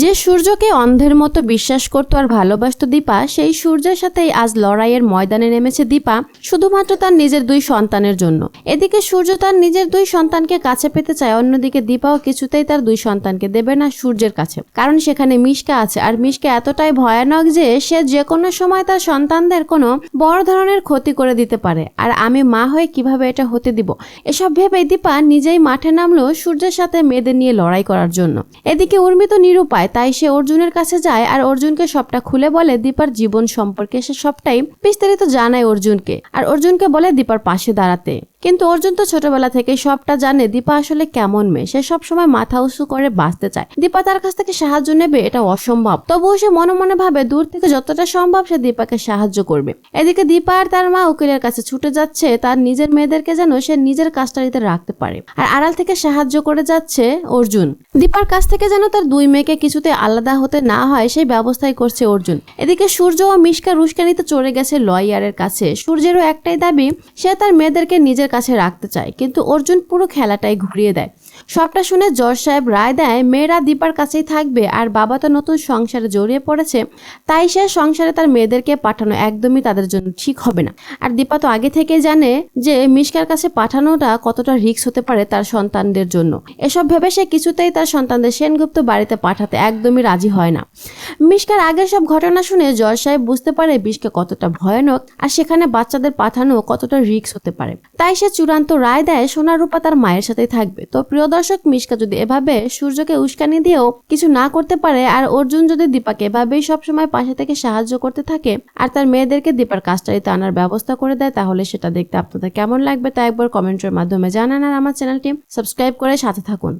যে সূর্যকে অন্ধের মতো বিশ্বাস করতো আর ভালোবাসতো দীপা, সেই সূর্যের সাথেই আজ লড়াইয়ের ময়দানে নেমেছে দীপা, শুধুমাত্র তার নিজের দুই সন্তানের জন্য। এদিকে সূর্য তার নিজের দুই সন্তানকে কাছে পেতে চায়, অন্যদিকে দীপাও কিছুতেই তার দুই সন্তানকে দেবে না সূর্যের কাছে। কারণ সেখানে মিশকা আছে, আর মিশকা এতটাই ভয়ানক যে সে যে কোনো সময় তার সন্তানদের কোনো বড় ধরনের ক্ষতি করে দিতে পারে। আর আমি মা হয়ে কীভাবে এটা হতে দিব? এসব ভেবে দীপা নিজেই মাঠে নামলো সূর্যের সাথে মেয়েদের নিয়ে লড়াই করার জন্য। এদিকে উর্মিত তো নিরুপায় তাই সে অর্জুনের কাছে যায় আর অর্জুনকে সবটা খুলে বলে, দীপার জীবন সম্পর্কে সে সবটাই বিস্তারিত জানায় অর্জুনকে। আর অর্জুনকে বলে, দীপার পাশে দাঁড়াতে। কিন্তু অর্জুন তো ছোটবেলা থেকে সবটা জানে দীপা আসলে কেমন মেয়ে। সে সবসময় মাথা উঁচু করে বাঁচতে চায়। দীপা তার কাছ থেকে সাহায্য নেবে, এটা অসম্ভব। তবুও সে মনে মনে ভাবে দূর থেকে যতটা সম্ভব সে দীপাকে সাহায্য করবে। এদিকে দীপা আর তার মা উকিলের কাছে ছুটে যাচ্ছে, তার নিজের মেয়েদেরকে যেন সে নিজের কাস্টারিতে রাখতে পারে। আর আড়াল থেকে সাহায্য করে যাচ্ছে অর্জুন। দীপার কাছ থেকে যেন তার দুই মেয়েকে কিছুতে আলাদা হতে না হয়, সেই ব্যবস্থাই করছে অর্জুন। এদিকে সূর্য ও মিশকা রুস্কানিতে চড়ে গেছে লয়ারের কাছে। সূর্যেরও একটাই দাবি, সে তার মেয়েদেরকে নিজের কাছে রাখতে চায়, কিন্তু অর্জুন পুরো খেলাটাই ঘুরিয়ে দেয়। সবটা শুনে জজ সাহেব রায় দেয়, মেয়েরা দীপার কাছেই থাকবে আর বাবা তো নতুন সংসারে জড়িয়ে পড়েছে, তাই সে সংসারে তার মেয়েদেরকে পাঠানো একদমই তাদের জন্য ঠিক হবে না। আর দীপা তো আগে থেকেই জানে যে মিশকার কাছে পাঠানোটা কতটা রিস্ক হতে পারে তার সন্তানদের জন্য। এসব ভেবে সে কিছুতেই তার সন্তানদের সেনগুপ্ত বাড়িতে পাঠাতে একদমই রাজি হয় না। মিশকার আগের সব ঘটনা শুনে জজ সাহেব বুঝতে পারে বিষকে কতটা ভয়ানক, আর সেখানে বাচ্চাদের পাঠানো কতটা রিস্ক হতে পারে। তাই সে চূড়ান্ত রায় দেয় সোনা রূপা তার মায়ের সাথে থাকবে। তো প্রিয় দর্শক, মিশকা যদি এভাবে সূর্যকে উস্কানি দিয়েও কিছু না করতে পারে, আর অর্জুন যদি দীপাকে এভাবেই সবসময় পাশে থেকে সাহায্য করতে থাকে, আর তার মেয়েদেরকে দীপার কাজটারিতে আনার ব্যবস্থা করে দেয়, তাহলে সেটা দেখতে আপনাদের কেমন লাগবে তা একবার কমেন্টের মাধ্যমে জানান, আর আমার চ্যানেলটি সাবস্ক্রাইব করে সাথে থাকুন।